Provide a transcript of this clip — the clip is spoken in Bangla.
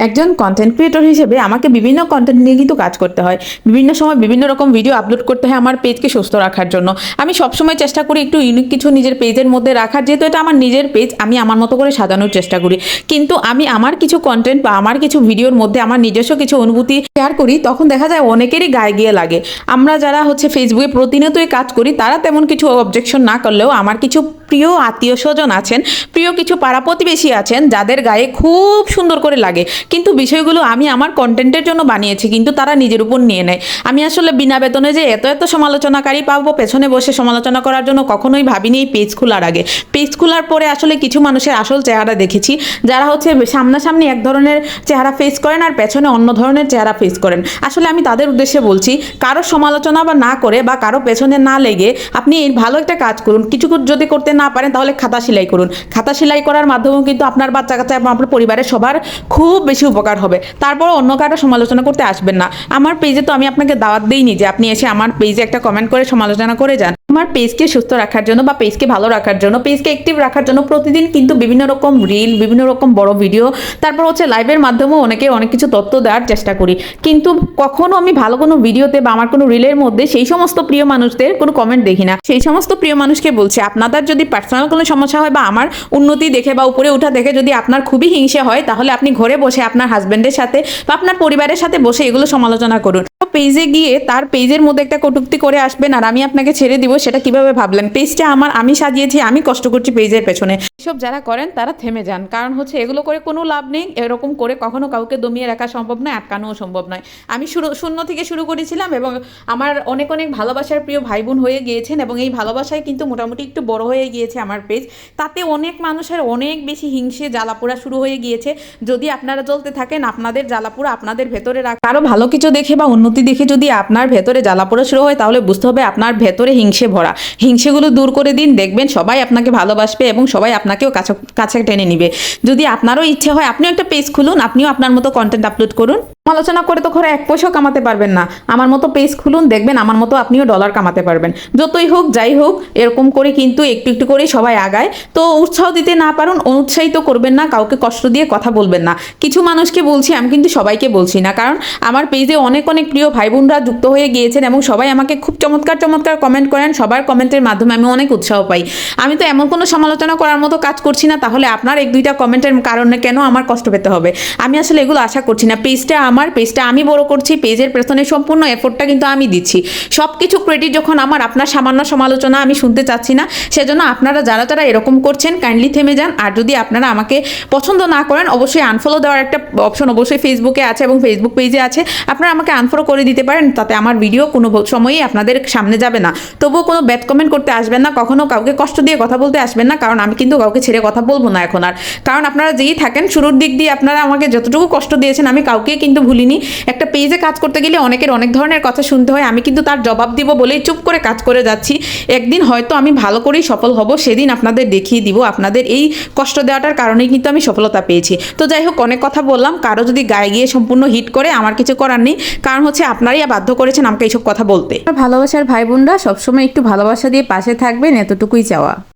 একজন কন্টেন্ট ক্রিয়েটর হিসেবে আমাকে বিভিন্ন কন্টেন্ট নিয়ে কিন্তু কাজ করতে হয়। বিভিন্ন সময় বিভিন্ন রকম ভিডিও আপলোড করতে হয় আমার পেজকে সুস্থ রাখার জন্য। আমি সবসময় চেষ্টা করি একটু ইউনিক কিছু নিজের পেজের মধ্যে রাখার, যেহেতু এটা আমার নিজের পেজ আমি আমার মতো করে সাজানোর চেষ্টা করি। কিন্তু আমি আমার কিছু কন্টেন্ট বা আমার কিছু ভিডিওর মধ্যে আমার নিজস্ব কিছু অনুভূতি শেয়ার করি, তখন দেখা যায় অনেকেরই গায়ে গিয়ে লাগে। আমরা যারা হচ্ছে ফেসবুকে প্রতিনিয়তই কাজ করি, তারা তেমন কিছু অবজেকশন না করলেও আমার কিছু প্রিয় আত্মীয় স্বজন আছেন, প্রিয় কিছু পাড়া প্রতিবেশী আছেন, যাদের গায়ে খুব সুন্দর করে লাগে। কিন্তু বিষয়গুলো আমি আমার কন্টেন্টের জন্য বানিয়েছি, কিন্তু তারা নিজের উপর নিয়ে নেয়। আমি আসলে বিনা বেতনে যে এত এত সমালোচনাকারী পাবো, পেছনে বসে সমালোচনা করার জন্য কখনোই ভাবিনি এই পেজ খোলার আগে। পেজ খোলার পরে আসলে কিছু মানুষের আসল চেহারা দেখেছি, যারা হচ্ছে সামনাসামনি এক ধরনের চেহারা ফেস করেন আর পেছনে অন্য ধরনের চেহারা ফেস করেন। আসলে আমি তাদের উদ্দেশ্যে বলছি, কারও সমালোচনা বা না করে বা কারও পেছনে না লেগে আপনি ভালো একটা কাজ করুন। কিছু যদি করতে না পারেন তাহলে খাতা সেলাই করুন। খাতা সেলাই করার মাধ্যমেও কিন্তু আপনার বাচ্চা কাচ্চা আপনার পরিবারের সবার খুব বেশি উপকার হবে। তারপর অন্য কারও সমালোচনা করতে আসবেন না। আমার পেজে তো আমি আপনাকে দাওয়াত দিইনি যে আপনি এসে আমার পেজে একটা কমেন্ট করে সমালোচনা করে যান। আমার পেজকে সুস্থ রাখার জন্য বা পেজকে ভালো রাখার জন্য পেজকে অ্যাক্টিভ রাখার জন্য প্রতিদিন কিন্তু বিভিন্ন রকম রিল বিভিন্ন রকম বড় ভিডিও তারপর হচ্ছে লাইভের মাধ্যমেও অনেকে অনেক কিছু তথ্য দেওয়ার চেষ্টা করি। কিন্তু কখনো আমি ভালো কোনো ভিডিওতে বা আমার কোনো রিলের মধ্যে সেই সমস্ত প্রিয় মানুষদের কোনো কমেন্ট দেখি না। সেই সমস্ত প্রিয় মানুষকে বলছি, আপনাদের যদি পার্সোনাল কোনো সমস্যা হয় বা আমার উন্নতি দেখে বা উপরে উঠা দেখে যদি আপনার খুবই হিংসে হয়, তাহলে আপনি ঘরে বসে আপনার হাজবেন্ডের সাথে বা আপনার পরিবারের সাথে বসে এগুলো সমালোচনা করুন। পেজে গিয়ে তার পেজের মধ্যে একটা কটুক্তি করে আসবেন আর আমি আপনাকে ছেড়ে দিব সেটা কীভাবে ভাবলেন? পেজটা আমার, আমি সাজিয়েছি, আমি কষ্ট করছি পেজের পেছনে। এসব যারা করেন, তারা থেমে যান। কারণ হচ্ছে এগুলো করে কোনো লাভ নেই, এরকম করে কখনো কাউকে দমিয়ে রাখা সম্ভব নয়, আটকানোও সম্ভব নয়। আমি শুরু, শূন্য থেকে শুরু করেছিলাম এবং আমার অনেক অনেক ভালোবাসার প্রিয় ভাই বোন হয়ে গিয়েছেন এবং এই ভালোবাসায় কিন্তু মোটামুটি একটু বড় হয়ে গিয়েছে আমার পেজ। তাতে অনেক মানুষের অনেক বেশি হিংসে জ্বালাপোড়া শুরু হয়ে গিয়েছে। যদি আপনারা চলতে থাকেন, আপনাদের জ্বালাপোড়া আপনাদের ভেতরে রাখ আরও ভালো কিছু দেখে বা উন্নতি দেখে যদি আপনার ভেতরে জ্বালাপোড়া শুরু হয়, তাহলে বুঝতে হবে আপনার ভেতরে হিংসে ভরা। হিংসেগুলো দূর করে দিন, দেখবেন সবাই আপনাকে ভালোবাসবে এবং সবাই আপনাকেও কাছে কাছে টেনে নিবে। যদি আপনারও ইচ্ছে হয়, আপনিও একটা পেজ খুলুন, আপনিও আপনার মতো কন্টেন্ট আপলোড করুন। সমালোচনা করে তো ঘরে এক পয়সাও কামাতে পারবেন না। আমার মতো পেজ খুলুন, দেখবেন আমার মতো আপনিও ডলার কামাতে পারবেন। যতই হোক, যাই হোক, এরকম করে কিন্তু একটু একটু করেই সবাই আগায়। তো উৎসাহ দিতে না পারুন, অনুৎসাহিত করবেন না, কাউকে কষ্ট দিয়ে কথা বলবেন না। কিছু মানুষকে বলছি, আমি কিন্তু সবাইকে বলছি না, কারণ আমার পেজে অনেক অনেক প্রিয় ভাই বোনরা যুক্ত হয়ে গিয়েছেন এবং সবাই আমাকে খুব চমৎকার চমৎকার কমেন্ট করেন। সবার কমেন্টের মাধ্যমে আমি অনেক উৎসাহ পাই। আমি তো এমন কোনো সমালোচনা করার মতো কাজ করছি না, তাহলে আপনার এক দুইটা কমেন্টের কারণে কেন আমার কষ্ট পেতে হবে? আমি আসলে এগুলো আশা করছি না। পেজটা আমার পেজটা আমি বড় করছি পেজের পেছনে সম্পূর্ণ এফোর্টটা কিন্তু আমি দিচ্ছি। সব কিছু ক্রেডিট যখন আমার আপনার সামান্য সমালোচনা আমি শুনতে চাচ্ছি না, সেজন্য আপনারা যারা যারা এরকম করছেন কাইন্ডলি থেমে যান। আর যদি আপনারা আমাকে পছন্দ না করেন, অবশ্যই আনফলো দেওয়ার একটা অপশন অবশ্যই ফেসবুকে আছে এবং ফেসবুক পেজে আছে। আপনারা আমাকে আনফলো করে দিতে পারেন, তাতে আমার ভিডিও কোনো সময়ই আপনাদের সামনে যাবে না। তবুও কোনো ব্যাড কমেন্ট করতে আসবেন না, কখনো কাউকে কষ্ট দিয়ে কথা বলতে আসবেন না, কারণ আমি কিন্তু কাউকে ছেড়ে কথা বলব না এখন আর। কারণ আপনারা যেই থাকেন, শুরুর দিক দিয়ে আপনারা আমাকে যতটুকু কষ্ট দিয়েছেন, আমি কাউকে কিন্তু ভুলিনি। একটা পেজে কাজ করতে গেলে অনেকের অনেক ধরনের কথা শুনতে হয়। আমি কিন্তু তার জবাব দিব বলেই চুপ করে কাজ করে যাচ্ছি। একদিন হয়তো আমি ভালো করেই সফল হব, সেদিন আপনাদের দেখিয়ে দিব। আপনাদের এই কষ্ট দেওয়াটার কারণেই কিন্তু আমি সফলতা পেয়েছি। তো যাই হোক, অনেক কথা বললাম। কারও যদি গায়ে গিয়ে সম্পূর্ণ হিট করে, আমার কিছু করার নেই। কারণ হচ্ছে আপনারই বাধ্য করেছেন আমাকে এইসব কথা বলতে। ভালোবাসার ভাই বোনরা সবসময় একটু ভালোবাসা দিয়ে পাশে থাকবেন, এতটুকুই চাওয়া।